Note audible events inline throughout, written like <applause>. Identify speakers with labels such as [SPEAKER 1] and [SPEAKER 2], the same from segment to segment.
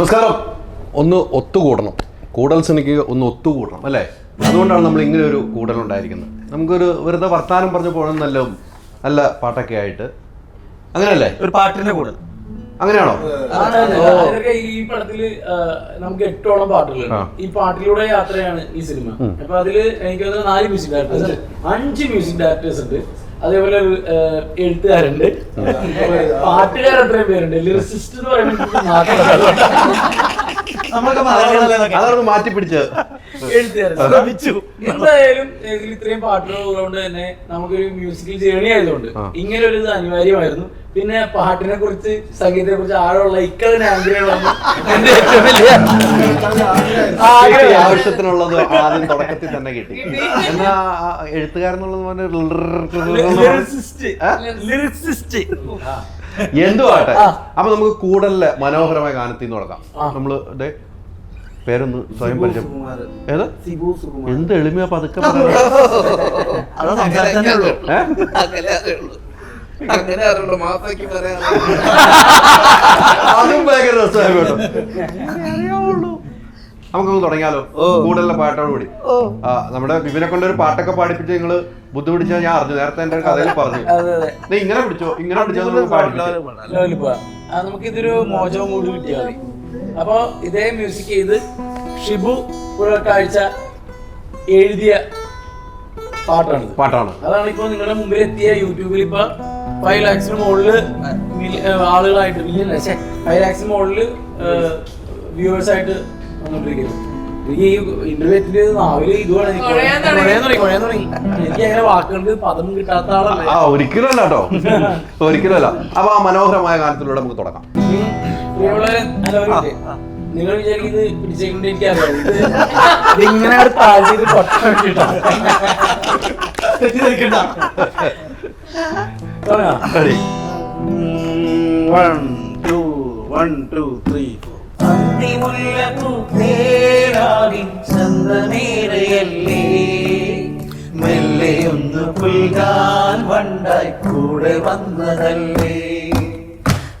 [SPEAKER 1] നമസ്കാരം. ഒന്ന് ഒത്തുകൂടണം. കൂടൽ സിനിക്ക് ഒന്ന് ഒത്തുകൂടണം അല്ലേ? അതുകൊണ്ടാണ് നമ്മൾ ഇങ്ങനെ ഒരു കൂടൽ ഉണ്ടായിരിക്കുന്നത്. നമുക്കൊരു വെറുതെ വർത്താനം പറഞ്ഞു പോകണം നല്ല നല്ല പാട്ടൊക്കെ ആയിട്ട്. അങ്ങനെയല്ലേ?
[SPEAKER 2] ഒരു പാട്ടിന്റെ കൂടൽ.
[SPEAKER 1] അങ്ങനെയാണോ?
[SPEAKER 3] അതൊക്കെ ഈ പടത്തിൽ നമുക്ക് എട്ടോളം പാട്ടുകളുണ്ട് ഈ പാട്ടിലൂടെ യാത്രയാണ് ഈ സിനിമ. അപ്പൊ അതിൽ എനിക്ക് നാല് മ്യൂസിക് ഡയറക്ടേഴ്സ് ഉണ്ട്. അഞ്ച് മ്യൂസിക് ഡയറക്ടേഴ്സ് ഉണ്ട്. അതേപോലെ എഴുത്തുകാരുണ്ട്. പാട്ടുകാർ അത്രയും പേരുണ്ട്. ലിറിസിസ്റ്റ് എന്ന് പറയുമ്പോൾ മാത്രമല്ല
[SPEAKER 2] നമ്മളൊക്കെ
[SPEAKER 1] മാറ്റി പിടിച്ചത്.
[SPEAKER 3] എന്തായാലും ഇത്രയും പാട്ടുകൾ ഉള്ളതുകൊണ്ട് തന്നെ നമുക്കൊരു മ്യൂസിക്കൽ ജേണി ആയതുകൊണ്ട് ഇങ്ങനെ ഒരു ഇത് അനിവാര്യമായിരുന്നു. പിന്നെ പാട്ടിനെ കുറിച്ച് സംഗീതത്തെ കുറിച്ച് ആഴമുള്ള ഇക്കതിന് ആഗ്രഹമാണ് എന്റെ ഏറ്റവും വലിയ
[SPEAKER 1] ആവശ്യത്തിനുള്ളത് ആദ്യം തുടക്കത്തിൽ തന്നെ കിട്ടി. എന്നാ എഴുത്തുകാരൻ എഴുത്തുകാരെന്നുള്ളത് എന്തുവാട്ടെ? അപ്പൊ നമുക്ക് കൂടുതൽ മനോഹരമായ ഗാനത്തിൽ നിന്ന് തുടങ്ങാം. നമ്മൾ പേരൊന്ന് സ്വയം പരിചയം. ഏത്? എന്ത് എളിമയാ പതുക്കെ.
[SPEAKER 2] അത്
[SPEAKER 1] ഭയങ്കര രസമായി കേട്ടോ. നമുക്കൊന്ന് തുടങ്ങിയാലോ? കൂടുതലുള്ള പാട്ടോട് കൂടി. ആ, നമ്മുടെ വിപിനെ കൊണ്ട് ഒരു പാട്ടൊക്കെ പാടിപ്പിച്ച് നിങ്ങൾ ബുദ്ധിമുട്ടിച്ചാൽ ഞാൻ അറിഞ്ഞു. നേരത്തെ എന്റെ കഥയിൽ പറഞ്ഞു. ഇങ്ങനെ പിടിച്ചോ. ഇങ്ങനെ പിടിച്ചോ
[SPEAKER 3] നമുക്കിതൊരു മോചവും കൂടി കിട്ടിയാൽ മതി അപ്പൊ ഇതേ മ്യൂസിക് ചെയ്ത് ഷിബു പുലർക്കാഴ്ച എഴുതിയ പാട്ടാണ്
[SPEAKER 1] പാട്ടാണ്.
[SPEAKER 3] അതാണ് ഇപ്പൊ നിങ്ങളുടെ മുമ്പിൽ എത്തിയ യൂട്യൂബിൽ ഇപ്പൊ ഫൈവ് ലാക്സിന് ഏ, ആളുകളായിട്ട് മില്യൺ ഫൈവ് ലാക്സിന് മുകളിൽ വ്യൂവേഴ്സ് ആയിട്ട് വന്നോണ്ടിരിക്കുന്നത് എനിക്ക് ഈ ഇന്റർവ്യൂ എത്തിയത് നാവിൽ ഇതുമാണ് എനിക്ക് അങ്ങനെ വാക്കുകൾക്ക് പദം കിട്ടാത്ത ആളല്ലേ.
[SPEAKER 1] ആ ഒരിക്കലും അല്ല കേട്ടോ. ഒരിക്കലും അല്ല. അപ്പൊ ആ മനോഹരമായ ഗാനത്തിലൂടെ നമുക്ക് തുടങ്ങാം?
[SPEAKER 3] നിങ്ങൾ വിചാരിക്കുന്നത് പിടിച്ചേക്കൊണ്ട് എനിക്കറിയാം ഇത് ഇതിങ്ങനെ ഒരു താഴ്ചയിൽ പൊട്ടം ഇട്ടിട്ടാണ്.
[SPEAKER 2] തെറ്റിദ്ധരിക്കണ്ട.
[SPEAKER 3] തുടങ്ങാം.
[SPEAKER 1] Ready?
[SPEAKER 2] One two one two three four മെല്ലെ ഒന്ന് പുൽകാൻ വണ്ടായി കൂടെ വന്നതല്ലേ?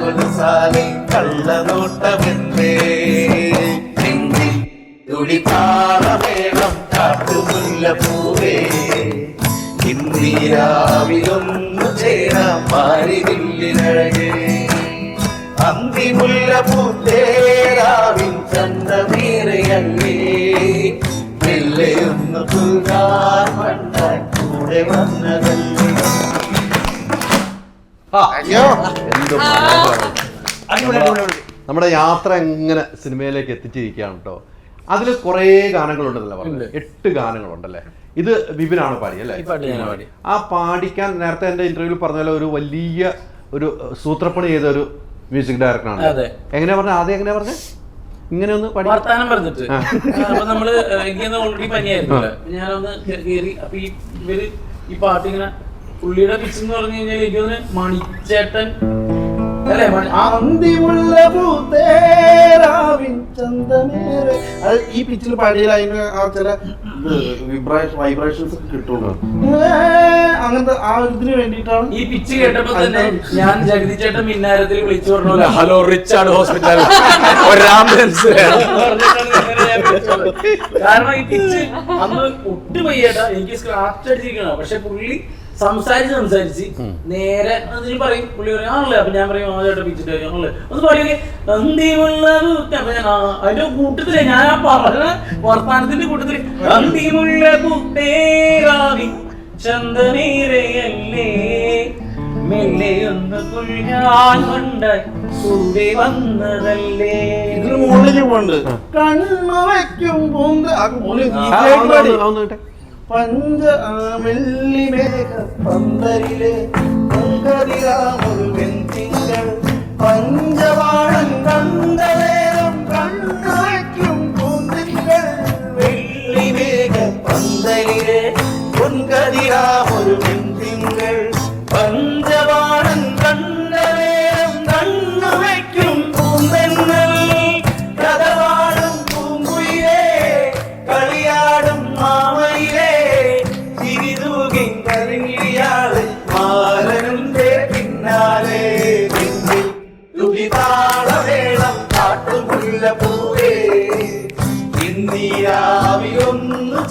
[SPEAKER 2] കൊലസാലെ കള്ളനോട്ടമെന്നേ. നെഞ്ചിൽ തുടിപ്പാറ വേണം കാട്ടുമുല്ല പൂവേ. ഇന്ദിരാവിലൊന്നു ചേരാം മാരിവില്ലിനഴകേ. അന്തിമുല്ല പൂത്തേരാവിൻ ചന്തമേറയല്ലേ. മെല്ലെയൊന്ന് പുൽകാൻ വണ്ടാൻ കൂടെ വന്നതല്ല.
[SPEAKER 1] എന്ത്. നമ്മുടെ യാത്ര എങ്ങനെ സിനിമയിലേക്ക് എത്തിച്ചിരിക്കുകയാണ് കേട്ടോ അതിൽ കുറേ ഗാനങ്ങളുണ്ടെന്നല്ലേ പറഞ്ഞത്. എട്ട് ഗാനങ്ങളുണ്ടല്ലേ? ഇത് വിപിനാണ് പാടി അല്ലേ? ആ. പാടിക്കാൻ നേരത്തെ എന്റെ ഇന്റർവ്യൂവിൽ പറഞ്ഞ പോലെ ഒരു വലിയ ഒരു സൂത്രപ്പണി ചെയ്ത ഒരു മ്യൂസിക് ഡയറക്ടറാണ്
[SPEAKER 3] അതെ.
[SPEAKER 1] എങ്ങനെയാ പറഞ്ഞ? ആദ്യം എങ്ങനെയാ പറഞ്ഞ? ഇങ്ങനെ ഒന്ന് പാടി.
[SPEAKER 3] വർത്താനം പറഞ്ഞിട്ട്. അപ്പൊ നമ്മൾ എനിക്ക് ഓൾറെഡി പനിയായിരുന്നു ഞാനൊന്ന് കേറി അപ്പൊ ഈ ഇവർ ഈ പാട്ട് ഇങ്ങനെ പുള്ളിയുടെ പിച്ച് എന്ന് പറഞ്ഞു കഴിഞ്ഞാൽ എനിക്ക് തോന്നുന്നു മണിച്ചേട്ടൻ അല്ലേ?
[SPEAKER 2] അന്തിമുള്ള അത് ഈ പിച്ചിൽ പാടിയാൽ അതിന് ആ ചില വിബ്രേഷൻ വൈബ്രേഷൻസ് കിട്ടുള്ളൂ. അങ്ങനത്തെ ആ ഒരു ഇതിന് വേണ്ടിയിട്ടാണ്
[SPEAKER 3] ഈ പിച്ച് കേട്ടപ്പോ തന്നെ ഞാൻ ജഗതി ചേട്ടൻ മിന്നാരത്തിൽ വിളിച്ചു പറഞ്ഞു ഹലോ റിച്ചാർഡ് ഹോസ്പിറ്റൽ. <laughs> ഒരു ആംബുലൻസ് കാരണം ഈ പിച്ച് അന്ന് ഒട്ടും വയ്യേട്ടാ എനിക്ക് സ്ക്രാച്ച് അടിച്ചിരിക്കണം പക്ഷെ പുള്ളി സംസാരിച്ച് സംസാരിച്ച് നേരെ അതിന് പറയും. പുള്ളി പറയും ആണല്ലേ? അപ്പൊ ഞാൻ പറയും ആ ചേട്ടാ പിച്ചിട്ട് ആണല്ലേ? ഒന്ന് പറയൊക്കെ നന്ദിമുള്ള പൂത്ത അപ്പൊ ഞാൻ അതിന്റെ കൂട്ടത്തിൽ ഞാൻ ആ പറഞ്ഞ വർത്താനത്തിന്റെ കൂട്ടത്തിൽ നന്ദിമുള്ള പൂത്തേറാവി ചന്ദനീരയല്ലേ മെല്ലെയൊന്ന് പുഴുങ്ങാൻ കൊണ്ട് കൂടി വന്നതല്ലേ?
[SPEAKER 2] ഇതിന് മുകളിലേക്ക് പോണ്ട്. കണ്ണു വയ്ക്കും പൂന്ത പഞ്ച വെള്ളി മേഘ പൂന്തിരികൾ. വെള്ളി മേഘ പന്തരിലെ പൊൻകതിരാമ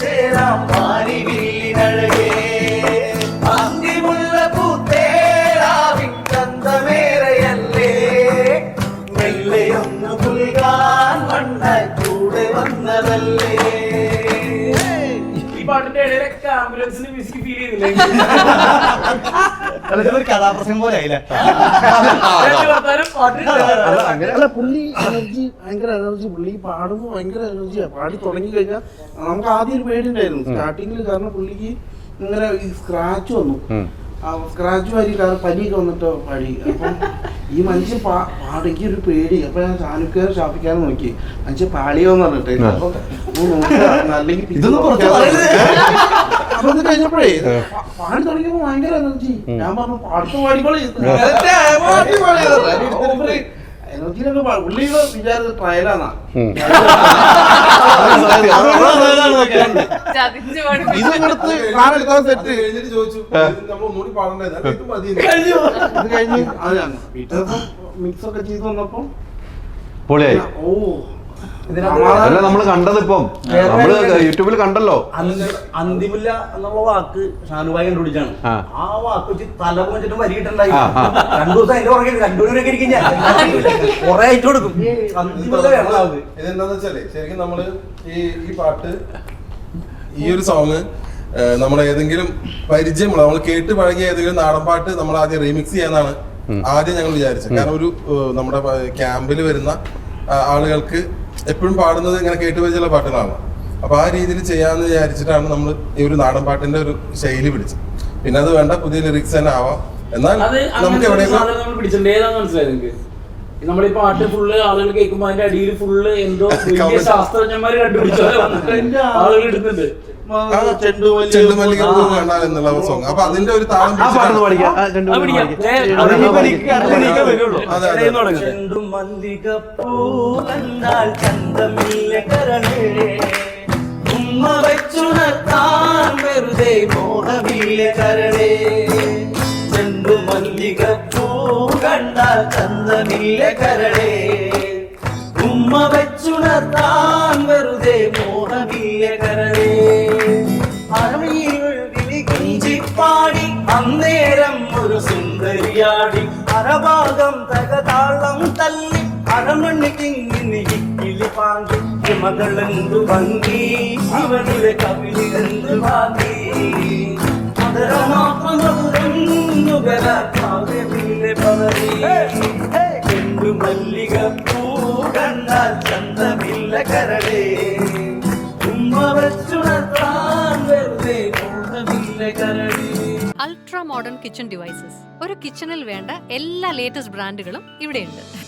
[SPEAKER 2] ചേരാം പാരിവില്ലിനഴകേ അന്തിമുല്ലപ്പൂത്തേരാവിൻ ചന്തമേറയല്ലേ മെല്ലെയൊന്നു പുൽകാൻ മണ്ണായി കൂടെ വന്നതല്ലേ.
[SPEAKER 3] ഈ പാട്ടിന്റെ ഇടയിലൊക്കെ ആംബുലൻസിന് മ്യൂസിക് ഫീൽ ചെയ്യുന്നില്ലേ
[SPEAKER 2] കഥാപ്രസംഗം പോലെ ആയില്ലേ?
[SPEAKER 3] വർത്താനം പാട്ട്
[SPEAKER 1] അല്ല അങ്ങനെ
[SPEAKER 4] അല്ല പുള്ളി എനർജി ഭയങ്കര എനർജി പുള്ളി പാടുമ്പോൾ ഭയങ്കര എനർജിയാ പാടി തുടങ്ങി കഴിഞ്ഞാൽ നമുക്ക് ആദ്യം ഒരു പേടിയുണ്ടായിരുന്നു. സ്റ്റാർട്ടിങ്ങിൽ കാരണം പുള്ളിക്ക് ഇങ്ങനെ ഈ സ്ക്രാച്ച് വന്നു. കാരണം പനിയൊക്കെ വന്നിട്ട് പാടി അപ്പം ഈ മനുഷ്യൻ പാ പാടിക്ക് ഒരു പേടി. അപ്പൊ ഞാൻ ചാനുക്കാരെ ശാപിക്കാൻ നോക്കി. മനുഷ്യൻ പാളിയോന്ന് പറഞ്ഞിട്ട്. അപ്പൊ ഇത് കഴിഞ്ഞപ്പോഴേ പാടി തുടങ്ങിയപ്പോ ഭയങ്കര എനർജി. ഞാൻ പറഞ്ഞു പാടത്ത് പാടിക്കോളി. എനർജിയിലൊക്കെ പാ- പുള്ളിയുടെ വിചാരിച്ച ട്രയലാന്നാ.
[SPEAKER 5] ചതിച്ചു പഠിപ്പിച്ചു
[SPEAKER 4] ഇത് കൊടുത്ത് സാധനം എടുക്കാൻ സെറ്റ്.
[SPEAKER 6] കഴിഞ്ഞിട്ട് ചോദിച്ചു നമ്മൾ ഒന്നുകൂടി പാടണ്ടായിരുന്നു അത് ഇത് മതി.
[SPEAKER 4] ഇത് കഴിഞ്ഞ് അത് പിറ്റേ മിക്സ് ഒക്കെ ചെയ്ത് വന്നപ്പോ
[SPEAKER 1] പൊളിയായി.
[SPEAKER 4] ഓ.
[SPEAKER 1] അല്ല നമ്മൾ കണ്ടത് ഇപ്പം. നമ്മൾ യൂട്യൂബിൽ കണ്ടല്ലോ.
[SPEAKER 2] അന്തിമില്ല എന്നുള്ള വാക്ക് ഷാനുഭായി കണ്ടുപിടിച്ചാണ്.
[SPEAKER 1] ആ.
[SPEAKER 2] വാക്ക് വെച്ച് തല പോയിട്ട് വരിയിട്ടുണ്ടായി. രണ്ടു ദിവസം അതിന്റെ പുറകെ രണ്ടു മണിയൊക്കെ ഇരിക്കും ഞാൻ. കൊറേ അയച്ചു കൊടുക്കും. അന്തിമില്ല വേണം അത്
[SPEAKER 6] ഇതെന്താന്ന് വെച്ചാലേ ശരിക്കും നമ്മൾ ഈ ഈ പാട്ട് ഈ ഒരു സോങ് നമ്മൾ ഏതെങ്കിലും പരിചയമുള്ള നമ്മൾ കേട്ട് പഴകിയ ഏതെങ്കിലും നാടൻ പാട്ട് നമ്മൾ ആദ്യം റീമിക്സ് ചെയ്യാന്നാണ് ആദ്യം ഞങ്ങൾ വിചാരിച്ചത്. കാരണം ഒരു നമ്മുടെ ക്യാമ്പിൽ വരുന്ന ആളുകൾക്ക് എപ്പോഴും പാടുന്നത് ഇങ്ങനെ കേട്ട് വെച്ചുള്ള പാട്ടുകളാണ്. അപ്പൊ ആ രീതിയിൽ ചെയ്യാന്ന് വിചാരിച്ചിട്ടാണ് നമ്മൾ ഈ ഒരു നാടൻ പാട്ടിന്റെ ഒരു ശൈലി പിടിച്ചത്. പിന്നെ അത് വേണ്ട പുതിയ ലിറിക്സ് തന്നെ ആവാം. എന്നാൽ നമുക്ക് എവിടെയെങ്കിലും
[SPEAKER 3] നമ്മൾ ഈ പാട്ട് ഫുള്ള് ആളുകൾ കേൾക്കുമ്പോ അതിന്റെ അടിയിൽ ഫുള്ള് എന്തോ. <laughs> ശാസ്ത്രജ്ഞന്മാര് കണ്ടുപിടിച്ചത് വന്നിട്ട് ആളുകൾ ഇടുന്നുണ്ട്
[SPEAKER 6] ചെണ്ടുമല്ലിക പൂ വേണ്ടാൽ എന്നുള്ള സോങ് അപ്പൊ അതിന്റെ ഒരു താളം
[SPEAKER 2] ചന്തമില്ല കരണേ ഉമ്മ വെച്ചുണർത്താൻ വെറുതെ മോഹമില്ല കരണേ ചെണ്ടുമല്ലികപ്പൂ കണ്ടാൽ ചന്തമില്ല കരണേ ഉമ്മ വെച്ചുണർത്താൻ അരമണിക്കിങ്ങിനി കിളി പാങ്കി മകളെന്തു ഭംഗി അവനിലെ കവിളിലെന്തു ഭാഗി മധുരം പിന്നെ പതറി. എന്തു മല്ലിക പൂ കണ്ടാൽ ചന്തമില്ല കരളേ.
[SPEAKER 5] Ultra modern kitchen devices. ഒരു കിച്ചണിൽ വേണ്ട എല്ലാ ലേറ്റസ്റ്റ് ബ്രാൻഡുകളും ഇവിടെയുണ്ട്.